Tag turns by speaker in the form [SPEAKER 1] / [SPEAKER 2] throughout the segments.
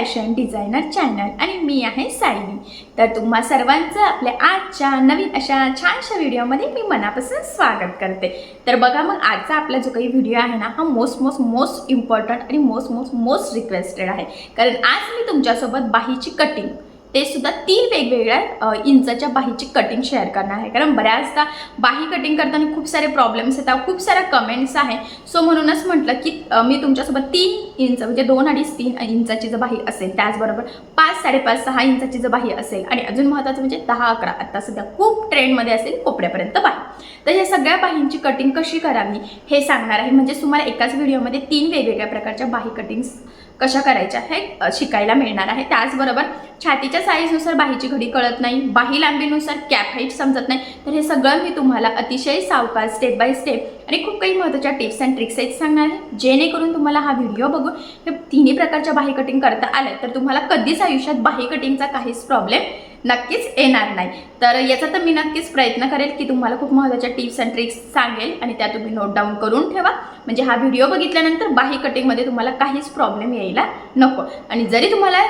[SPEAKER 1] Fashion designer channel आणि मी आहे सायली. तर तुम्हा सर्वांचं आपल्या आजच्या नवीन अशा छानशा व्हिडिओमध्ये मी मनापासून स्वागत करते. तर बघा मग आजचा आपला जो काही व्हिडिओ आहे ना हा मोस्ट मोस्ट मोस्ट इम्पॉर्टंट आणि मोस्ट मोस्ट मोस्ट रिक्वेस्टेड आहे. कारण आज मी तुमच्यासोबत बाहीची कटिंग ते सुद्धा तीन वेगवेगळ्या इंचाच्या बाहीची कटिंग शेअर करणार आहे. कारण बऱ्याचदा बाही कटिंग करताना खूप सारे प्रॉब्लेम्स येतात खूप साऱ्या कमेंट्स आहे सो म्हणूनच म्हटलं की मी तुमच्यासोबत तीन इंच म्हणजे दोन अडीच तीन इंचाची जर बाही असेल त्याचबरोबर पाच साडेपाच सहा इंचाची जर बाही असेल आणि अजून महत्त्वाचं म्हणजे दहा अकरा आत्ता सध्या खूप ट्रेंडमध्ये असेल कोपऱ्यापर्यंत बाही. तर या सगळ्या बाहींची कटिंग कशी करावी हे सांगणार आहे. म्हणजे तुम्हाला एकाच व्हिडिओमध्ये तीन वेगवेगळ्या प्रकारच्या बाही कटिंग्स कशा करायच्या हे शिकायला मिळणार आहे. त्याचबरोबर छातीच्या साईजनुसार बाहीची घडी कळत नाही बाही लांबीनुसार कॅप हाईट समजत नाही. तर हे सगळं मी तुम्हाला अतिशय सावकाश स्टेप बाय स्टेप आणि खूप काही महत्त्वाच्या टिप्स अँड ट्रिक्स आहेत सांगणार आहे. जेणेकरून तुम्हाला हा व्हिडिओ बघून हे तिन्ही प्रकारच्या बाही कटिंग करता आलं तर तुम्हाला कधीच आयुष्यात बाही कटिंगचा काहीच प्रॉब्लेम नक्कीच येणार नाही. तर याचा तर मी नक्कीच प्रयत्न करेल की तुम्हाला खूप महत्त्वाच्या टिप्स अँड ट्रिक्स सांगेल आणि त्या तुम्ही नोट डाऊन करून ठेवा. म्हणजे हा व्हिडिओ बघितल्यानंतर बाही कटिंगमध्ये तुम्हाला काहीच प्रॉब्लेम यायला नको. आणि जरी तुम्हाला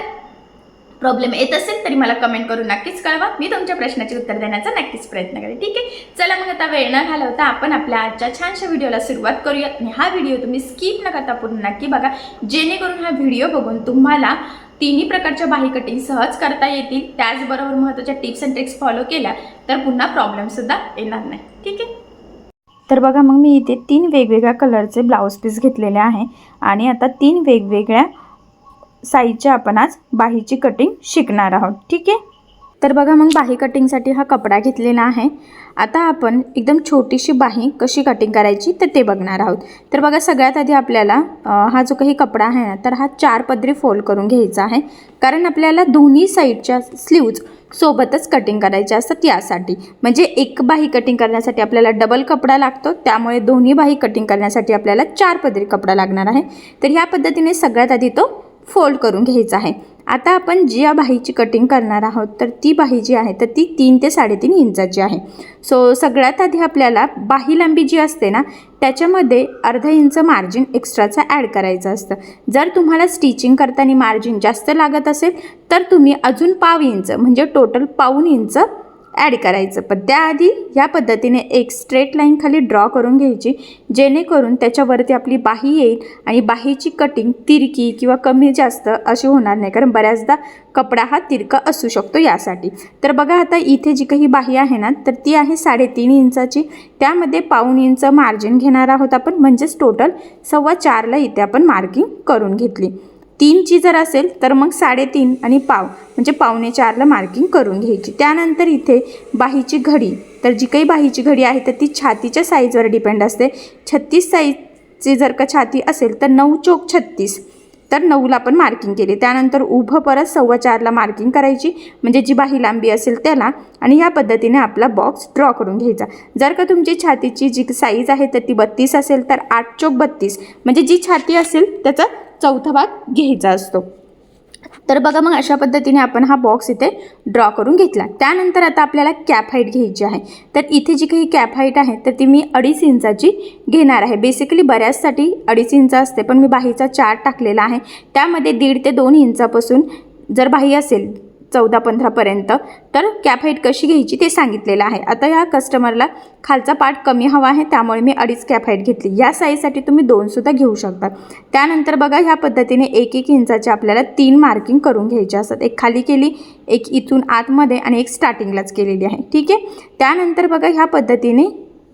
[SPEAKER 1] प्रॉब्लेम येत असेल तरी मला कमेंट करून नक्कीच कळवा. मी तुमच्या प्रश्नाचे उत्तर देण्याचा नक्कीच प्रयत्न करेन. ठीक आहे? चला मग आता वेळ न घालवता आपण आपल्या आजच्या छानशा व्हिडिओला सुरुवात करूया आणि हा व्हिडिओ तुम्ही स्किप न करता पूर्ण नक्की बघा. जेणेकरून हा व्हिडिओ बघून तुम्हाला तिन्ही प्रकारच्या बाही कटिंग सहज करता येतील. त्याचबरोबर महत्त्वाच्या टिप्स अँड ट्रिक्स फॉलो केल्या तर पुन्हा प्रॉब्लेमसुद्धा येणार नाही. ठीक आहे?
[SPEAKER 2] तर बघा मग मी इथे तीन वेगवेगळ्या कलरचे ब्लाऊज पीस घेतलेले आहे. आणि आता तीन वेगवेगळ्या साईजच्या आपण आज बाहीची कटिंग शिकणार आहोत. ठीक आहे? तर बघा मग बाही कटिंगसाठी हा कपडा घेतलेला आहे. आता आपण एकदम छोटीशी बाही कशी कटिंग करायची तर ते बघणार आहोत. तर बघा सगळ्यात आधी आपल्याला हा जो काही कपडा आहे ना तर हा चार पदरी फोल्ड करून घ्यायचा आहे. कारण आपल्याला दोन्ही साईडच्या स्लीव्ज सोबतच कटिंग करायचे असतात यासाठी. म्हणजे एक बाही कटिंग करण्यासाठी आपल्याला डबल कपडा लागतो त्यामुळे दोन्ही बाही कटिंग करण्यासाठी आपल्याला चार पदरी कपडा लागणार आहे. तर ह्या पद्धतीने सगळ्यात आधी तो फोल्ड करून घ्यायचं आहे. आता आपण ज्या बाहीची कटिंग करणार आहोत तर ती बाही जी आहे तर ती तीन ते साडेतीन इंचाची आहे. सो सगळ्यात आधी आपल्याला बाही लांबी जी असते ना त्याच्यामध्ये अर्धा इंच मार्जिन एक्स्ट्राचं ॲड करायचं असतं. जर तुम्हाला स्टिचिंग करताना मार्जिन जास्त लागत असेल तर तुम्ही अजून पाव इंच म्हणजे टोटल पाऊन इंच ॲड करायचं. पण त्याआधी ह्या पद्धतीने एक स्ट्रेट लाईन खाली ड्रॉ करून घ्यायची जेणेकरून त्याच्यावरती आपली बाही येईल आणि बाहीची कटिंग तिरकी किंवा कमी जास्त अशी होणार नाही. कारण बऱ्याचदा कपडा हा तिरका असू शकतो यासाठी. तर बघा आता इथे जी काही बाही आहे ना तर ती आहे साडेतीन इंचाची. त्यामध्ये पाऊण इंच मार्जिन घेणार आहोत आपण. म्हणजेच टोटल सव्वा चारला इथे आपण मार्किंग करून घेतली. तीनची जर असेल तर मग साडेतीन आणि पाव म्हणजे पावणे चारला मार्किंग करून घ्यायची. त्यानंतर इथे बाहीची घडी तर जी काही बाहीची घडी आहे तर ती छातीच्या साईजवर डिपेंड असते. छत्तीस साईजची जर का छाती असेल तर नऊ चोक छत्तीस. तर नऊला आपण मार्किंग केली. त्यानंतर उभं परत सव्वा चारला मार्किंग करायची. म्हणजे जी बाही लांबी असेल त्याला. आणि ह्या पद्धतीने आपला बॉक्स ड्रॉ करून घ्यायचा. जर का तुमची छातीची जी साईज आहे तर ती बत्तीस असेल तर आठ चोक बत्तीस. म्हणजे जी छाती असेल त्याचा चौथा भाग घ्यायचा असतो. तर बघा मग अशा पद्धतीने आपण हा बॉक्स इथे ड्रॉ करून घेतला. त्यानंतर आता आपल्याला कॅप हाईट घ्यायची आहे. तर इथे जी काही कॅप हाईट आहे तर ती मी अडीच इंचाची घेणार आहे. बेसिकली बऱ्याचसाठी अडीच इंच असते पण मी बाहीचा चार्ट टाकलेला आहे. त्यामध्ये दीड ते दोन इंचापासून जर बाही असेल चौदा पंधरापर्यंत तर कॅप हाईट कशी घ्यायची ते सांगितलेलं आहे. आता या कस्टमरला खालचा पार्ट कमी हवा आहे त्यामुळे मी अडीच कॅप हाईट घेतली. या साईजसाठी तुम्ही दोनसुद्धा घेऊ शकता. त्यानंतर बघा ह्या पद्धतीने एक एक इंचाचे आपल्याला तीन मार्किंग करून घ्यायचे असतात. एक खाली केली एक इथून आतमध्ये आणि एक स्टार्टिंगलाच केलेली आहे. ठीक आहे? त्यानंतर बघा ह्या पद्धतीने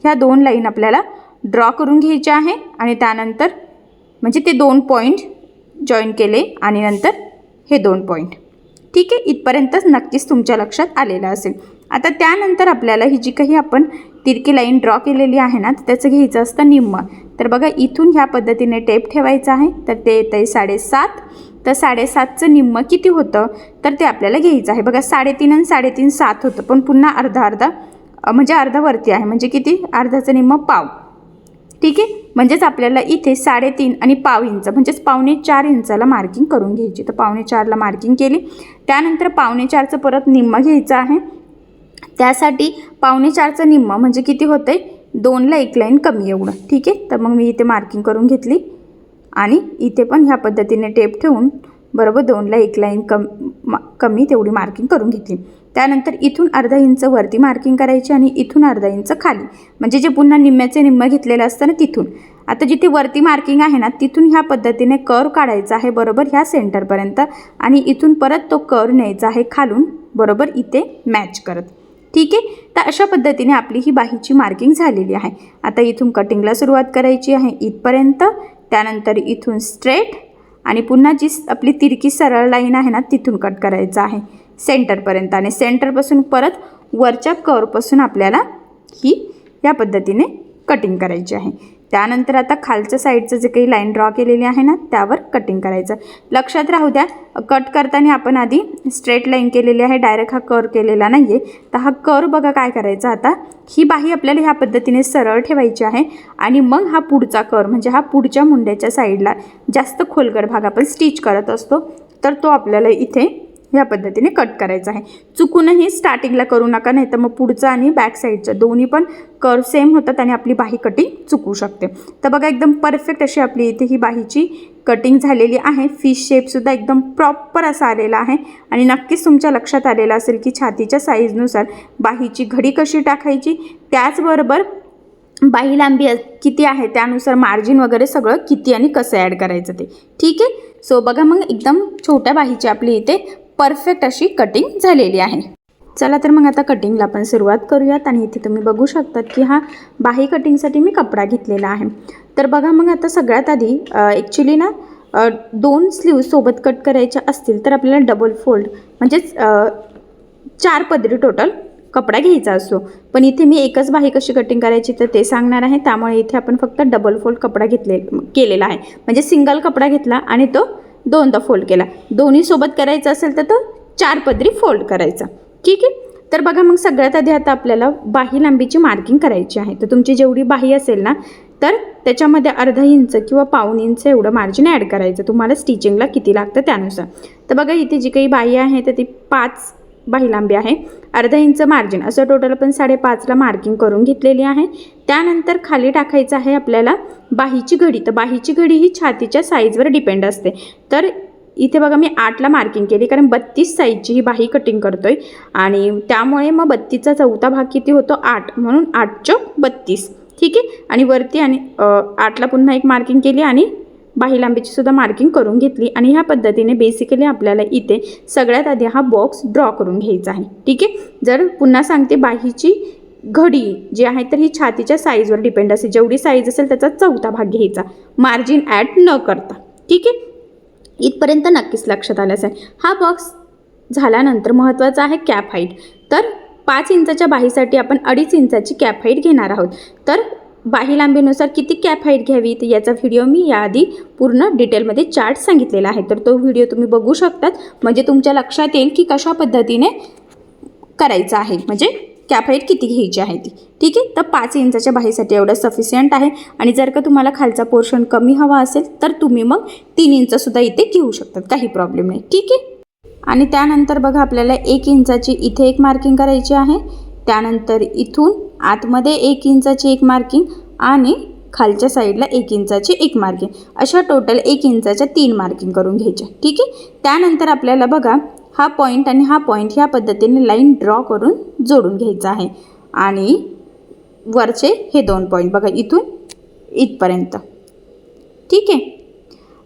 [SPEAKER 2] ह्या दोन लाईन आपल्याला ड्रॉ करून घ्यायच्या आहे आणि त्यानंतर म्हणजे ते दोन पॉईंट जॉईन केले आणि नंतर हे दोन पॉईंट ठीक आहे इथपर्यंतच नक्कीच तुमच्या लक्षात आलेलं असेल. आता त्यानंतर आपल्याला ही जी काही आपण तिरकी लाईन ड्रॉ केलेली आहे ना तर त्याचं घ्यायचं असतं निम्म. तर बघा इथून ह्या पद्धतीने टेप ठेवायचं आहे. तर ते येतं आहे साडेसात. तर साडेसातचं निम्म किती होतं? तर ते आपल्याला घ्यायचं आहे. बघा साडेतीन आणि साडेतीन सात होतं. पण पुन्हा अर्धा अर्धा म्हणजे अर्धा वरती आहे. म्हणजे किती? अर्धाचं निम्म पाव. ठीक आहे? म्हणजेच आपल्याला इथे साडेतीन आणि पाव इंच म्हणजेच पावणे चार इंचाला मार्किंग करून घ्यायची. तर पावणे चारला मार्किंग केली. त्यानंतर पावणे चारचं परत निम्म घ्यायचं आहे. त्यासाठी पावणे चारचं निम्म म्हणजे किती होतं आहे दोनला एक लाईन कमी एवढं. ठीक आहे? तर मग मी इथे मार्किंग करून घेतली. आणि इथे पण ह्या पद्धतीने टेप ठेवून बरोबर दोनला एक लाईन कम मा- कमी तेवढी मार्किंग करून घेतली. त्यानंतर इथून अर्धा इंच वरती मार्किंग करायची आणि इथून अर्धा इंच खाली. म्हणजे जे पुन्हा निम्म्याचे निम्म घेतलेलं असतं ना तिथून. आता जिथे वरती मार्किंग आहे ना तिथून ह्या पद्धतीने कर काढायचा आहे बरोबर ह्या सेंटरपर्यंत आणि इथून परत तो कर न्यायचा आहे खालून बरोबर इथे मॅच करत. ठीक आहे? तर अशा पद्धतीने आपली ही बाहीची मार्किंग झालेली आहे. आता इथून कटिंगला सुरुवात करायची आहे इथपर्यंत त्यानंतर इथून स्ट्रेट आणि पुन्हा जी आपली तिरकी सरळ लाईन आहे ना तिथून कट करायचं आहे. सेंटरपर्यंत आणि सेंटरपासून परत वरच्या करपासून आपल्याला ही या पद्धतीने कटिंग करायची आहे. त्यानंतर आता खालच्या साईडचं जे काही लाईन ड्रॉ केलेली आहे ना त्यावर कटिंग करायचं. लक्षात राहू द्या कट करताना आपण आधी स्ट्रेट लाईन केलेली आहे डायरेक्ट हा कर केलेला नाही आहे तर हा कर बघा काय करायचा आता. ही बाही आपल्याला ह्या पद्धतीने सरळ ठेवायची आहे आणि मग हा पुढचा कर म्हणजे हा पुढच्या मुंड्याच्या साईडला जास्त खोलगड भाग आपण स्टिच करत असतो तर तो आपल्याला इथे ह्या पद्धतीने कट करायचा आहे. चुकूनही स्टार्टिंगला करू नका नाही तर मग पुढचं आणि बॅक साईडचं दोन्ही पण कर सेम होतात आणि आपली बाही कटिंग चुकू शकते. तर बघा एकदम परफेक्ट अशी आपली इथे ही बाहीची कटिंग झालेली आहे. फिश शेपसुद्धा एकदम प्रॉपर असा आलेला आहे. आणि नक्कीच तुमच्या लक्षात आलेलं असेल की छातीच्या साईजनुसार बाहीची घडी कशी टाकायची त्याचबरोबर बाही लांबी किती आहे त्यानुसार मार्जिन वगैरे सगळं किती आणि कसं ॲड करायचं ते. ठीक आहे? सो बघा मग एकदम छोट्या बाहीची आपली इथे परफेक्ट अशी कटिंग झालेली आहे. चला तर मग आता कटिंगला आपण सुरुवात करूयात आणि इथे तुम्ही बघू शकतात की हा बाही कटिंगसाठी मी कपडा घेतलेला आहे. तर बघा मग आता सगळ्यात आधी ॲक्च्युली ना दोन स्लीव सोबत कट करायच्या असतील तर आपल्याला डबल फोल्ड म्हणजेच चार पदरी टोटल कपडा घ्यायचा असतो. पण इथे मी एकच बाही कशी कटिंग करायची तर ते सांगणार आहे. त्यामुळे इथे आपण फक्त डबल फोल्ड कपडा घेतले केलेला आहे. म्हणजे सिंगल कपडा घेतला आणि तो दोनदा फोल्ड केला. दोन्ही सोबत करायचं असेल तर तो चार पदरी फोल्ड करायचा. ठीक आहे? तर बघा मग सगळ्यात आधी आता आपल्याला बाही लांबीची मार्किंग करायची आहे. तर तुमची जेवढी बाही असेल ना तर त्याच्यामध्ये अर्धा इंच किंवा पाऊन इंच एवढं मार्जिन ॲड करायचं. तुम्हाला स्टिचिंगला किती लागतं त्यानुसार. तर बघा इथे जी काही बाही आहे तर ती पाच बाही लांबी आहे. अर्धा इंच मार्जिन असं टोटल आपण साडेपाचला मार्किंग करून घेतलेली आहे. त्यानंतर खाली टाकायचं आहे आपल्याला बाहीची घडी. तर बाहीची घडी ही छातीच्या साईजवर डिपेंड असते. तर इथे बघा मी आठला मार्किंग केली कारण बत्तीस साईजची ही बाही कटिंग करतोय. आणि त्यामुळे मग बत्तीसचा चौथा भाग किती होतो? आठ. म्हणून आठ चौक बत्तीस. ठीक आहे? आणि वरती आणि आठला पुन्हा एक मार्किंग केली आणि बाही लांबीची सुद्धा मार्किंग करून घेतली आणि ह्या पद्धतीने बेसिकली आपल्याला इथे सगळ्यात आधी हा बॉक्स ड्रॉ करून घ्यायचा आहे. ठीक आहे? जर पुन्हा सांगते बाहीची घडी जी आहे तर ही छातीच्या साईजवर डिपेंड असेल जेवढी साईज असेल त्याचा चौथा भाग घ्यायचा. मार्जिन ॲड न करता. ठीक आहे? इथपर्यंत नक्कीच लक्षात आलं असेल हा बॉक्स झाल्यानंतर महत्त्वाचा आहे कॅप हाईट तर पाच इंचाच्या बाहीसाठी आपण अडीच इंचाची कॅप हाईट घेणार आहोत. तर बाही लांबीनुसार किती कॅप हाईट घ्यावी तर याचा व्हिडिओ मी याआधी पूर्ण डिटेलमध्ये चार्ट सांगितलेला आहे. तर तो व्हिडिओ तुम्ही बघू शकतात. म्हणजे तुमच्या लक्षात येईल की कशा पद्धतीने करायचं आहे. म्हणजे कॅप हाईट किती घ्यायची आहे ती. ठीक आहे? तर पाच इंचाच्या बाहीसाठी एवढं सफिशियंट आहे. आणि जर का तुम्हाला खालचा पोर्शन कमी हवा असेल तर तुम्ही मग तीन इंचसुद्धा इथे घेऊ शकतात. काही प्रॉब्लेम नाही. ठीक आहे? आणि त्यानंतर बघा आपल्याला एक इंचाची इथे एक मार्किंग करायची आहे. त्यानंतर इथून आतमध्ये एक इंचाची एक मार्किंग आणि खालच्या साईडला एक इंचाची एक मार्किंग अशा टोटल एक इंचाच्या तीन मार्किंग करून घ्यायच्या. ठीक आहे? त्यानंतर आपल्याला बघा हा पॉईंट आणि हा पॉईंट ह्या पद्धतीने लाईन ड्रॉ करून जोडून घ्यायचा आहे. आणि वरचे हे दोन पॉईंट बघा इथून इथपर्यंत. ठीक आहे?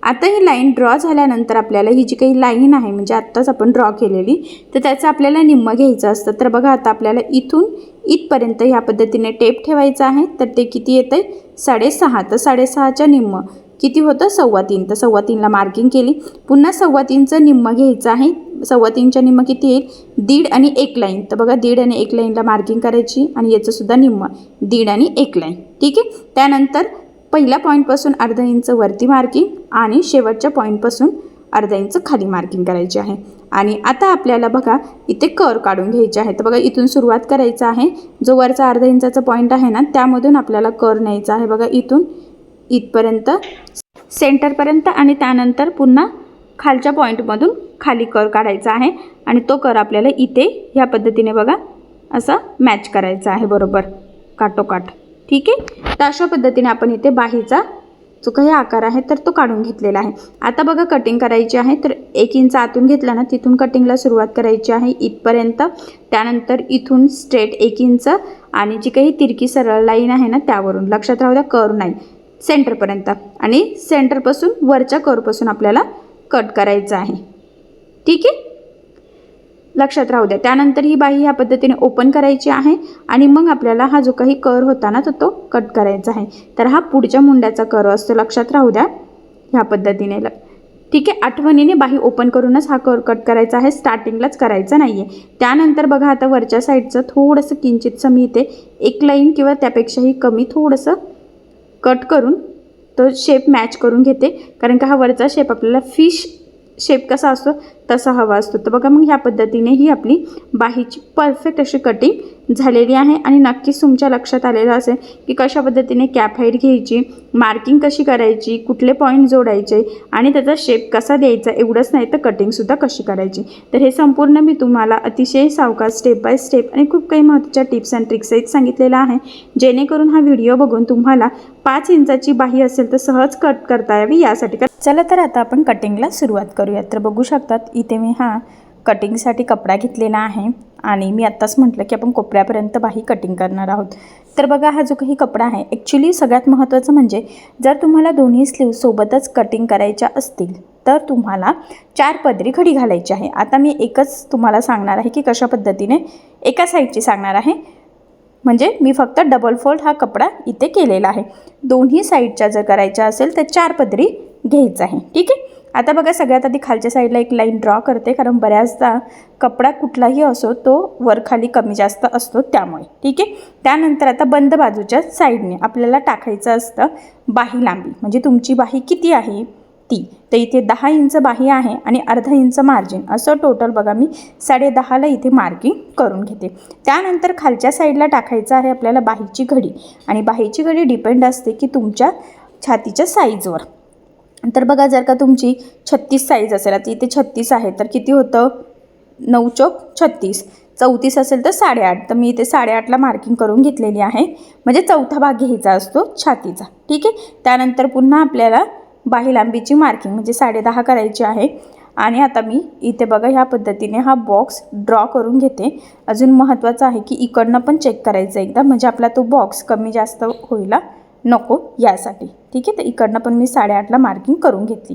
[SPEAKER 2] आता ही लाईन ड्रॉ झाल्यानंतर आपल्याला ही जी काही लाईन आहे म्हणजे आत्ताच आपण ड्रॉ केलेली तर त्याचं आपल्याला निम्म घ्यायचं असतं. तर बघा आता आपल्याला इथून इथपर्यंत ह्या पद्धतीने टेप ठेवायचं आहे. तर ते किती येतं आहे साडेसहा. तर साडेसहाच्या निम्म किती होतं? सव्वा तीन. तर सव्वा तीनला मार्किंग केली. पुन्हा सव्वा तीनचं निम्म घ्यायचं आहे. सव्वा तीनच्या निम्म किती येईल? दीड आणि एक लाईन तर बघा दीड आणि एक लाईनला मार्किंग करायची आणि याचंसुद्धा निम्म. दीड आणि एक लाईन ठीक आहे? त्यानंतर पहिल्या पॉईंटपासून अर्धा इंच वरती मार्किंग आणि शेवटच्या पॉईंटपासून अर्धा इंच खाली मार्किंग करायची आहे. आणि आता आपल्याला बघा इथे कर काढून घ्यायचे आहे. तर बघा इथून सुरुवात करायचं आहे. जो वरचा अर्धा इंचाचा पॉईंट आहे ना त्यामधून आपल्याला कर न्यायचा आहे. बघा इथून इथपर्यंत सेंटरपर्यंत आणि त्यानंतर पुन्हा खालच्या पॉईंटमधून खाली कर काढायचा आहे. आणि तो कर आपल्याला इथे ह्या पद्धतीने बघा असा मॅच करायचा आहे. बरोबर. काटोकाठ ठीक आहे? तर अशा पद्धतीने आपण इथे बाहीचा जो काही आकार आहे तर तो काढून घेतलेला आहे. आता बघा कटिंग करायची आहे तर एक इंच आतून घेतला ना तिथून कटिंगला सुरुवात करायची आहे इथपर्यंत. त्यानंतर इथून स्ट्रेट एक इंच आणि जी काही तिरकी सरळ लाईन आहे ना त्यावरून. लक्षात राहू द्या कर नाही. सेंटरपर्यंत आणि सेंटरपासून वरच्या करपासून आपल्याला कट करायचं आहे. ठीक आहे? लक्षात राहू द्या. त्यानंतर ही बाही ह्या पद्धतीने ओपन करायची आहे आणि मग आपल्याला हा जो काही कर होता ना तर तो कट करायचा आहे. तर हा पुढच्या मुंड्याचा कर असतो. लक्षात राहू द्या ह्या पद्धतीने. ल- ठीक आहे आठवणीने बाही ओपन करूनच हा कर कट करायचा आहे. स्टार्टिंगलाच करायचा नाही आहे त्यानंतर बघा आता वरच्या साईडचं थोडंसं किंचितचं मी इथे एक लाईन किंवा त्यापेक्षाही कमी थोडंसं कट करून तो शेप मॅच करून घेते. कारण का हा वरचा शेप आपल्याला फिश शेप कसा असतो तसा हवा असतो. तर बघा मग ह्या पद्धतीने ही आपली बाहीची परफेक्ट अशी कटिंग झालेली आहे आणि नक्कीच तुमच्या लक्षात आलेलं असेल की कशा पद्धतीने कॅप हाईट घ्यायची मार्किंग कशी करायची कुठले पॉईंट जोडायचे आणि त्याचा शेप कसा द्यायचा एवढंच नाही तर कटिंगसुद्धा कशी करायची. तर हे संपूर्ण मी तुम्हाला अतिशय सावकाश स्टेप बाय स्टेप आणि खूप काही महत्त्वाच्या टिप्स अँड ट्रिक्स सहित सांगितलेलं आहे. जेणेकरून हा व्हिडिओ बघून तुम्हाला पाच इंचाची बाही असेल तर सहज कट करता यावी यासाठी. चला तर आता आपण कटिंगला सुरुवात करूयात. तर बघू शकतात इथे मी हा कटिंगसाठी कपडा घेतलेला आहे. आणि मी आत्ताच म्हटलं की आपण कोपऱ्यापर्यंत बाही कटिंग करणार आहोत. तर बघा हा जो काही कपडा आहे ॲक्च्युली सगळ्यात महत्त्वाचं म्हणजे जर तुम्हाला दोन्ही स्लीव सोबतच कटिंग करायच्या असतील तर तुम्हाला चार पदरी घडी घालायची आहे. आता मी एकच तुम्हाला सांगणार आहे की कशा पद्धतीने एका साईडची सांगणार आहे. म्हणजे मी फक्त डबल फोल्ड हा कपडा इथे केलेला आहे. दोन्ही साईडच्या जर करायच्या असेल तर चार पदरी घ्यायचं आहे. ठीक आहे? आता बघा सगळ्यात आधी खालच्या साईडला एक लाईन ड्रॉ करते कारण बऱ्याचदा कपडा कुठलाही असो तो वरखाली कमी जास्त असतो त्यामुळे. ठीक आहे? त्यानंतर आता बंद बाजूच्या साईडने आपल्याला टाकायचं असतं बाही लांबी. म्हणजे तुमची बाही किती आहे? ती. तर इथे दहा इंच बाही आहे आणि अर्धा इंच मार्जिन असं टोटल बघा मी साडे दहाला इथे मार्किंग करून घेते. त्यानंतर खालच्या साईडला टाकायचं आहे आपल्याला बाहीची घडी. आणि बाहीची घडी डिपेंड असते की तुमच्या छातीच्या साईजवर तर बघा जर का तुमची छत्तीस साईज असेल आता इथे छत्तीस आहे तर किती होतं? नऊ चौक छत्तीस. चौतीस असेल तर साडेआठ. तर मी इथे साडेआठला मार्किंग करून घेतलेली आहे. म्हणजे चौथा भाग घ्यायचा असतो छातीचा. ठीक आहे? त्यानंतर पुन्हा आपल्याला बाही लांबीची मार्किंग म्हणजे साडेदहा करायची आहे. आणि आता मी इथे बघा ह्या पद्धतीने हा बॉक्स ड्रॉ करून घेते. अजून महत्त्वाचं आहे की इकडनं पण चेक करायचं एकदा. म्हणजे आपला तो बॉक्स कमी जास्त होईला नको यासाठी. ठीक आहे? तर इकडनं पण मी साडेआठला मार्किंग करून घेतली.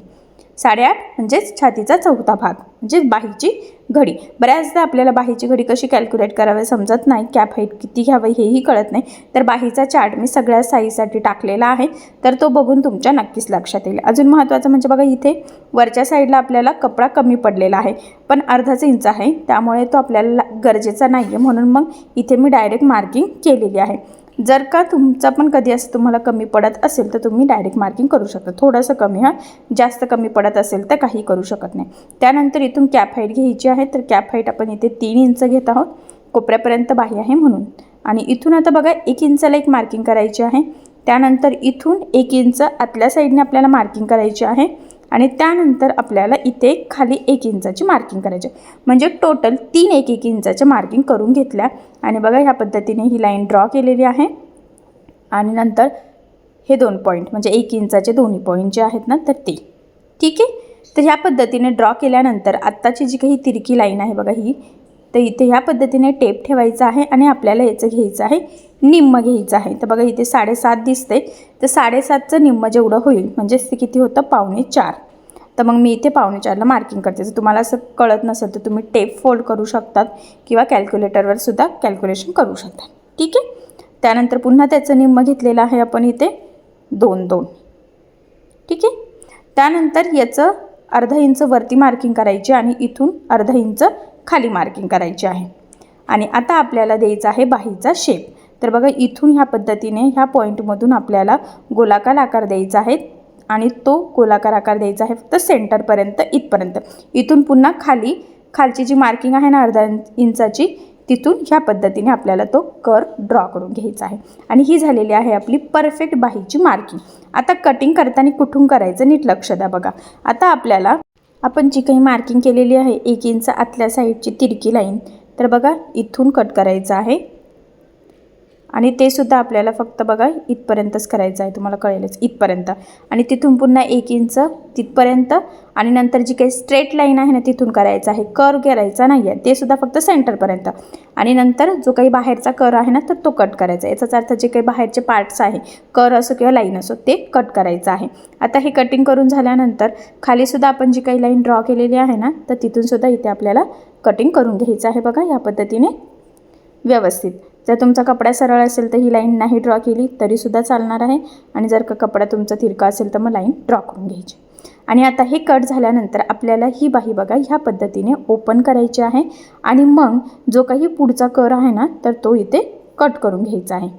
[SPEAKER 2] साडेआठ म्हणजेच छातीचा चौथा भाग म्हणजे बाहीची घडी. बऱ्याचदा आपल्याला बाहीची घडी कशी कॅल्क्युलेट करावी समजत नाही. कॅप हाईट किती घ्यावं हेही कळत नाही. तर बाहीचा चार्ट मी सगळ्या साईजसाठी टाकलेला आहे. तर तो बघून तुमच्या नक्कीच लक्षात येईल. अजून महत्त्वाचं म्हणजे बघा इथे वरच्या साईडला आपल्याला कपडा कमी पडलेला आहे. पण अर्धाच इंच आहे. त्यामुळे तो आपल्याला गरजेचा नाही आहे म्हणून मग इथे मी डायरेक्ट मार्किंग केलेली आहे. जर का तुमचा पण कधी असं तुम्हाला कमी पडत असेल तर तुम्ही डायरेक्ट मार्किंग करू शकता. थोडंसं कमी हा. जास्त कमी पडत असेल तर काही करू शकत नाही. त्यानंतर इथून कॅप हाईट घ्यायची आहे तर कॅप हाईट आपण इथे तीन इंच घेत आहोत. कोपऱ्यापर्यंत बाही आहे म्हणून. आणि इथून आता बघा एक इंचाला एक मार्किंग करायची आहे. त्यानंतर इथून एक इंच आतल्या साईडने आपल्याला मार्किंग करायची आहे. आणि त्यानंतर आपल्याला इथे खाली एक इंचाची मार्किंग करायची आहे. म्हणजे टोटल तीन एक एक इंचाच्या मार्किंग करून घेतल्या. आणि बघा ह्या पद्धतीने ही लाईन ड्रॉ केलेली आहे. आणि नंतर हे दोन पॉईंट म्हणजे एक इंचाचे दोन्ही पॉईंट जे आहेत ना तर ते. ठीक आहे? तर ह्या पद्धतीने ड्रॉ केल्यानंतर आत्ताची जी काही तिरकी लाईन आहे बघा ही तर इथे ह्या पद्धतीने टेप ठेवायचा आहे आणि आपल्याला याचं घ्यायचं आहे निम्म घ्यायचं आहे. तर बघा इथे साडेसात दिसते तर साडेसातचं निम्म जेवढं होईल म्हणजेच ते किती होतं? पावणे चार. तर मग मी इथे पावणे चारला मार्किंग करते. जर तुम्हाला असं कळत नसेल तर तुम्ही टेप फोल्ड करू शकतात किंवा कॅल्क्युलेटरवर सुद्धा कॅल्क्युलेशन करू शकता. ठीक आहे? त्यानंतर पुन्हा त्याचं निम्म घेतलेलं आहे आपण इथे दोन दोन. ठीक आहे? त्यानंतर याचं अर्धा इंच वरती मार्किंग करायची आणि इथून अर्धा इंच खाली मार्किंग करायची आहे. आणि आता आपल्याला द्यायचा आहे बाहीचा शेप तर बघा इथून ह्या पद्धतीने ह्या पॉईंटमधून आपल्याला गोलाकार आकार द्यायचा आहे आणि तो गोलाकार आकार द्यायचा आहे फक्त सेंटरपर्यंत इथपर्यंत. इथून पुन्हा खाली खालची जी मार्किंग आहे ना अर्धा इंचाची तिथून ह्या पद्धतीने आपल्याला तो कर ड्रॉ करून घ्यायचा आहे. आणि ही झालेली आहे आपली परफेक्ट बाहीची मार्किंग आता कटिंग करताना कुठून करायचं नीट लक्ष द्या बघा. आता आपल्याला आपण जी काही मार्किंग केलेली आहे एक इंच आतल्या साईडची तिरकी लाईन तर बघा इथून कट करायचं आहे. आणि ते सुद्धा आपल्याला फक्त बघा इथपर्यंतच करायचं आहे तुम्हाला कळेलच इथपर्यंत. आणि तिथून पुन्हा एक इंच तिथपर्यंत आणि नंतर जी काही स्ट्रेट लाईन आहे ना तिथून करायचं आहे. कर करायचा नाही आहे ते सुद्धा फक्त सेंटरपर्यंत आणि नंतर जो काही बाहेरचा कर आहे ना तर तो कट करायचा आहे. याचाच अर्थ जे काही बाहेरचे पार्ट्स आहे कर असो किंवा लाईन असो ते कट करायचं आहे. आता हे कटिंग करून झाल्यानंतर खालीसुद्धा आपण जी काही लाईन ड्रॉ केलेली आहे ना तर तिथूनसुद्धा इथे आपल्याला कटिंग करून घ्यायचं आहे बघा या पद्धतीने व्यवस्थित. जर तुमचा कपडा सरळ असेल तर ही लाईन नाही ड्रॉ केली तरीसुद्धा चालणार आहे. आणि जर का कपडा तुमचा तिरका असेल तर मग लाईन ड्रॉ करून घ्यायची. आणि आता हे कट झाल्यानंतर आपल्याला ही बाही बघा ह्या पद्धतीने ओपन करायची आहे. आणि मग जो काही पुढचा कर आहे ना तर तो इथे कट करून घ्यायचा आहे.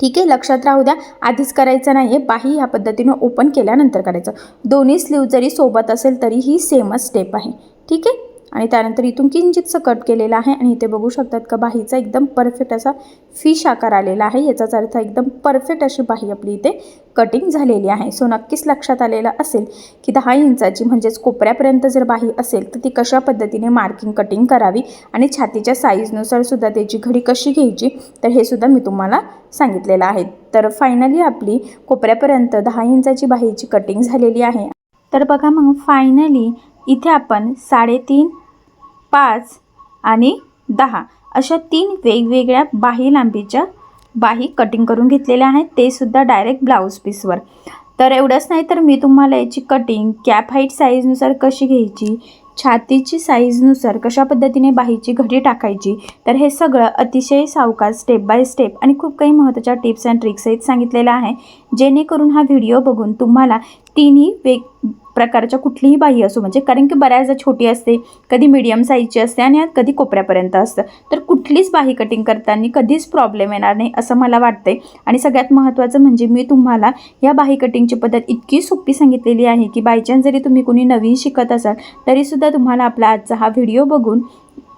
[SPEAKER 2] ठीक आहे लक्षात राहू द्या. आधीच करायचं नाही आहे बाही ह्या पद्धतीने ओपन केल्यानंतर करायचं. दोन्ही स्लीव जरी सोबत असेल तरी ही सेमच स्टेप आहे. ठीक आहे? आणि त्यानंतर इथून किंचितसं कट केलेलं आहे आणि इथे बघू शकतात का बाहीचा एकदम परफेक्ट असा फिश आकार आलेला आहे. याचाच अर्थ एकदम परफेक्ट अशी बाही आपली इथे कटिंग झालेली आहे. सो नक्कीच लक्षात आलेलं असेल की दहा इंचाची म्हणजेच कोपऱ्यापर्यंत जर बाही असेल तर ती कशा पद्धतीने मार्किंग कटिंग करावी आणि छातीच्या साईजनुसार सुद्धा त्याची घडी कशी घ्यायची तर हे सुद्धा मी तुम्हाला सांगितलेलं आहे. तर फायनली आपली कोपऱ्यापर्यंत दहा इंचाची बाहीची कटिंग झालेली आहे. तर बघा मग फायनली इथे आपण साडेतीन पाच आणि दहा अशा तीन वेगवेगळ्या बाही लांबीच्या बाही कटिंग करून घेतलेल्या आहेत. ते सुद्धा डायरेक्ट ब्लाऊज पीसवर तर एवढंच नाही तर मी तुम्हाला याची कटिंग कॅप हाईट साईजनुसार कशी घ्यायची छातीची साईजनुसार कशा पद्धतीने बाहीची घडी टाकायची तर हे सगळं अतिशय सावकाश स्टेप बाय स्टेप आणि खूप काही महत्त्वाच्या टिप्स अँड ट्रिक्ससहित सांगितलेलं आहे. जेणेकरून हा व्हिडिओ बघून तुम्हाला तिन्ही वेग प्रकारच्या कुठलीही बाही असो म्हणजे कारण की बऱ्याचदा छोटी असते कधी मीडियम साईजची असते आणि कधी कोपऱ्यापर्यंत असतं. तर कुठलीच बाही कटिंग करताना कधीच प्रॉब्लेम येणार नाही असं मला वाटते आणि सगळ्यात महत्त्वाचं म्हणजे मी तुम्हाला या बाही कटिंगची पद्धत इतकी सोपी सांगितलेली आहे की बायचान्स जरी तुम्ही कोणी नवीन शिकत असाल तरीसुद्धा तुम्हाला आपला आजचा हा व्हिडिओ बघून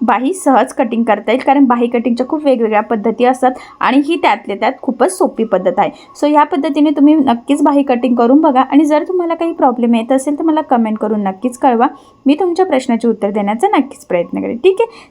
[SPEAKER 2] बाही सहज कटिंग करता येईल कारण बाही कटिंगच्या खूप वेगवेगळ्या पद्धती असतात आणि ही त्यातल्या त्यात खूपच सोपी पद्धत आहे. सो या पद्धतीने तुम्ही नक्कीच बाही कटिंग करून बघा आणि जर तुम्हाला काही प्रॉब्लेम येत असेल तर मला कमेंट करून नक्कीच कळवा. मी तुमच्या प्रश्नाचे उत्तर देण्याचा नक्कीच प्रयत्न करेन. ठीक आहे?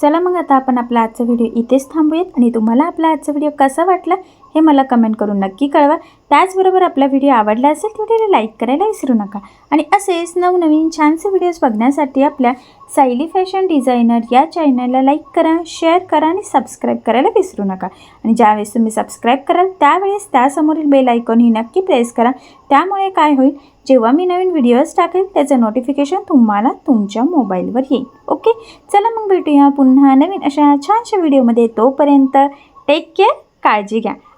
[SPEAKER 2] चला मग आता आपण आपला आजचा व्हिडिओ इथेच थांबूयात आणि तुम्हाला आपला आजचा व्हिडिओ कसा वाटला हे मला कमेंट करून नक्की कळवा. त्याचबरोबर आपला व्हिडिओ आवडला असेल तर व्हिडिओला लाईक करायला विसरू नका. आणि असेच नवनवीन छानसे व्हिडिओज बघण्यासाठी आपल्या सायली फॅशन डिझायनर या चॅनलला लाईक करा शेअर करा आणि सबस्क्राईब करायला विसरू नका. आणि ज्यावेळेस तुम्ही सबस्क्राईब कराल त्यावेळेस त्यासमोरील बेल आयकॉन ही नक्की प्रेस करा. त्यामुळे काय होईल? जेव्हा मी नवीन व्हिडिओज टाकेल त्याचं नोटिफिकेशन तुम्हाला तुमच्या मोबाईलवर येईल. ओके चला मग भेटूया पुन्हा नवीन अशा छानशा व्हिडिओमध्ये तोपर्यंत टेक केअर काळजी घ्या.